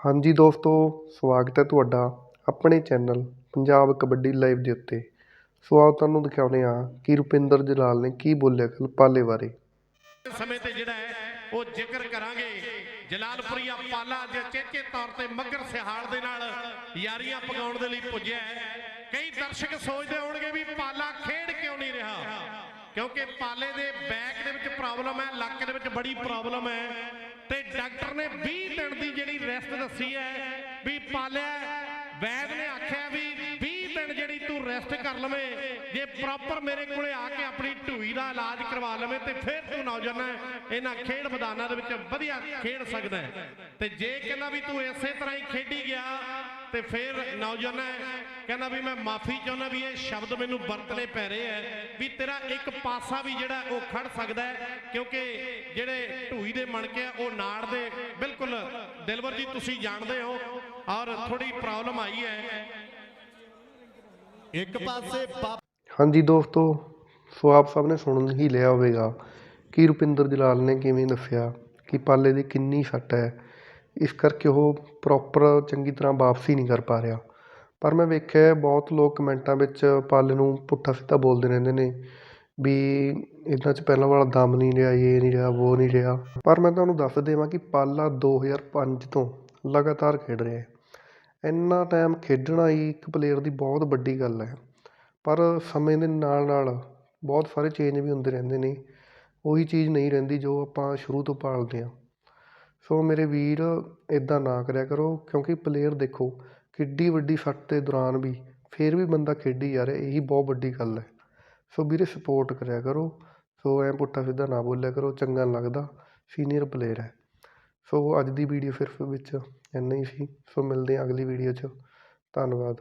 ਹਾਂਜੀ ਦੋਸਤੋ, ਸਵਾਗਤ ਹੈ ਤੁਹਾਡਾ ਆਪਣੇ ਚੈਨਲ ਪੰਜਾਬ ਕਬੱਡੀ ਲਾਈਵ ਦੇ ਉੱਤੇ। ਸੋ ਆਓ ਤੁਹਾਨੂੰ ਦਿਖਾਉਂਦੇ ਹਾਂ ਕਿ ਰੁਪਿੰਦਰ ਜਲਾਲ ਨੇ ਕੀ ਬੋਲਿਆ ਕੱਲ ਪਾਲੇ ਬਾਰੇ। ਸਮੇਂ ਤੇ ਜਿਹੜਾ ਹੈ, ਉਹ ਜ਼ਿਕਰ ਕਰਾਂਗੇ ਜਲਾਲਪੁਰੀਆ ਪਾਲਾ ਅੱਜ ਚੇਚੇ ਤੌਰ ਤੇ ਮੱਗਰ ਸਿਹਾਲ ਦੇ ਨਾਲ ਯਾਰੀਆਂ ਪਗਾਉਣ ਦੇ ਲਈ ਪੁੱਜਿਆ ਹੈ। ਕਈ ਦਰਸ਼ਕ ਸੋਚਦੇ ਹੋਣਗੇ ਵੀ ਪਾਲਾ ਖੇਡ ਕਿਉਂ ਨਹੀਂ ਰਿਹਾ? ਕਿਉਂਕਿ ਪਾਲੇ ਦੇ ਬੈਕ ਦੇ ਵਿੱਚ ਪ੍ਰੋਬਲਮ ਹੈ, ਲੱਕ ਦੇ ਵਿੱਚ ਬੜੀ ਪ੍ਰੋਬਲਮ ਹੈ। ਡਾਕਟਰ ਨੇ 20 ਦਿਨ ਦੀ ਜਿਹੜੀ ਰੈਸਟ ਦੱਸੀ ਹੈ ਵੀ ਪਾਲਿਆ ਵੈਦ ਨੇ ਆਖਿਆ ਕਰ ਲਵੇ। ਜੇ ਪ੍ਰੋਪਰ ਮੇਰੇ ਕੋਲੇ ਆ ਕੇ ਆਪਣੀ ਢੂਈ ਦਾ ਇਲਾਜ ਕਰਵਾ ਲਵੇਂ ਤੇ ਫਿਰ ਤੂੰ ਨੌਜਵਾਨ ਇਹਨਾਂ ਖੇਡ ਮੈਦਾਨਾਂ ਦੇ ਵਿੱਚ ਵਧੀਆ ਖੇਡ ਸਕਦਾ ਤੇ ਜੇ ਕਹਿੰਦਾ ਵੀ ਤੂੰ ਇਸੇ ਤਰ੍ਹਾਂ ਹੀ ਖੇਡੀ ਗਿਆ, ਤੇ ਫਿਰ ਨੌਜਵਾਨ ਕਹਿੰਦਾ ਵੀ ਮੈਂ ਮਾਫੀ ਚਾਹੁੰਦਾ ਵੀ ਇਹ ਸ਼ਬਦ ਮੈਨੂੰ ਵਰਤਨੇ ਪੈ ਰਹੇ ਐ ਵੀ ਤੇਰਾ ਇੱਕ ਪਾਸਾ ਵੀ ਜਿਹੜਾ ਉਹ ਖੜ ਸਕਦਾ ਕਿਉਂਕਿ ਜਿਹੜੇ ਢੂਈ ਦੇ ਮਣਕੇ ਆ, ਉਹ ਨਾੜ ਦੇ ਬਿਲਕੁਲ। ਦਿਲਵਰ ਜੀ, ਤੁਸੀਂ ਜਾਣਦੇ ਹੋ ਔਰ ਥੋੜੀ ਪ੍ਰੋਬਲਮ ਆਈ ਹੈ। ਇੱਕ ਪਾਸੇ ਹਾਂਜੀ ਦੋਸਤੋ, ਸੋ ਆਪ ਸਭ ਨੇ ਸੁਣਨ ਹੀ ਲਿਆ ਹੋਵੇਗਾ ਕਿ ਰੁਪਿੰਦਰ ਜਲਾਲ ਨੇ ਕਿਵੇਂ ਦੱਸਿਆ ਕਿ ਪਾਲੇ ਦੀ ਕਿੰਨੀ ਸੱਟ ਹੈ। ਇਸ ਕਰਕੇ ਉਹ ਪ੍ਰੋਪਰ ਚੰਗੀ ਤਰ੍ਹਾਂ ਵਾਪਸੀ ਨਹੀਂ ਕਰ ਪਾ ਰਿਹਾ। ਪਰ ਮੈਂ ਵੇਖਿਆ ਬਹੁਤ ਲੋਕ ਕਮੈਂਟਾਂ ਵਿੱਚ ਪਾਲੇ ਨੂੰ ਪੁੱਠਾ ਸਿੱਧਾ ਬੋਲਦੇ ਰਹਿੰਦੇ ਨੇ ਵੀ ਇਹਨਾਂ 'ਚ ਪਹਿਲਾਂ ਵਾਲਾ ਦਮ ਨਹੀਂ ਰਿਹਾ, ਇਹ ਨਹੀਂ ਰਿਹਾ, ਉਹ ਨਹੀਂ ਰਿਹਾ। ਪਰ ਮੈਂ ਤੁਹਾਨੂੰ ਦੱਸ ਦੇਵਾਂ ਕਿ ਪਾਲਾ 2005 ਤੋਂ ਲਗਾਤਾਰ ਖੇਡ ਰਿਹਾ ਹੈ। ਇੰਨਾ ਟਾਈਮ ਖੇਡਣਾ ਹੀ ਇੱਕ ਪਲੇਅਰ ਦੀ ਬਹੁਤ ਵੱਡੀ ਗੱਲ ਹੈ। ਪਰ ਸਮੇਂ ਦੇ ਨਾਲ ਨਾਲ ਬਹੁਤ ਸਾਰੇ ਚੇਂਜ ਵੀ ਹੁੰਦੇ ਰਹਿੰਦੇ ਨੇ। ਉਹੀ ਚੀਜ਼ ਨਹੀਂ ਰਹਿੰਦੀ ਜੋ ਆਪਾਂ ਸ਼ੁਰੂ ਤੋਂ ਭਾਲਦੇ ਹਾਂ। ਸੋ ਮੇਰੇ ਵੀਰ ਇੱਦਾਂ ਨਾ ਕਰਿਆ ਕਰੋ ਕਿਉਂਕਿ ਪਲੇਅਰ ਦੇਖੋ, ਕਿੱਡੀ ਵੱਡੀ ਸੱਟ ਦੇ ਦੌਰਾਨ ਵੀ ਫਿਰ ਵੀ ਬੰਦਾ ਖੇਡੀ ਜਾ ਰਿਹਾ, ਇਹੀ ਬਹੁਤ ਵੱਡੀ ਗੱਲ ਹੈ। ਸੋ ਵੀਰੇ ਸਪੋਰਟ ਕਰਿਆ ਕਰੋ। ਸੋ ਐਂ ਪੁੱਠਾ ਸਿੱਧਾ ਨਾ ਬੋਲਿਆ ਕਰੋ, ਚੰਗਾ ਨਹੀਂ ਲੱਗਦਾ। ਸੀਨੀਅਰ ਪਲੇਅਰ ਹੈ। ਸੋ ਅੱਜ ਦੀ ਵੀਡੀਓ ਸਿਰਫ ਵਿੱਚ ਇੰਨਾ ਹੀ ਸੀ। ਸੋ ਮਿਲਦੇ ਹਾਂ ਅਗਲੀ ਵੀਡੀਓ 'ਚ। ਧੰਨਵਾਦ।